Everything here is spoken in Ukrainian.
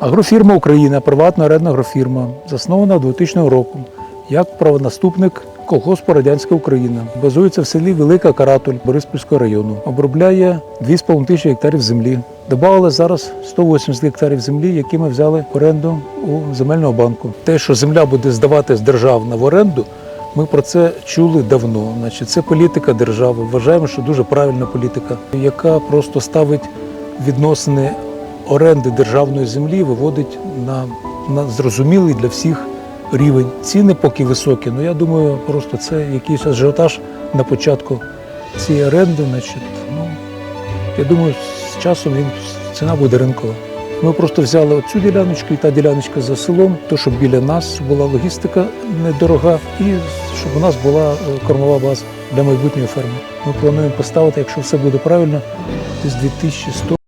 Агрофірма Україна, приватна орендна агрофірма, заснована 2000 року як правонаступник колгоспу Радянська Україна. Базується в селі Велика Каратуль Бориспільського району. Обробляє 2,5 тисячі гектарів землі. Добавили зараз 180 гектарів землі, які ми взяли в оренду у земельного банку. Те, що земля буде здаватись державна в оренду, ми про це чули давно. Значить, це політика держави. Вважаємо, що дуже правильна політика, яка просто ставить відносини оренди державної землі, виводить на, на зрозумілий для всіх рівень. Ціни поки високі. Ну я думаю, просто це якийсь ажіотаж на початку цієї оренди. Значить, ну я думаю, з часом він ціна буде ринкова. Ми просто взяли оцю діляночку і та діляночка за селом, то щоб біля нас була логістика недорога, і щоб у нас була е, кормова база для майбутньої ферми. Ми плануємо поставити, якщо все буде правильно, десь 2100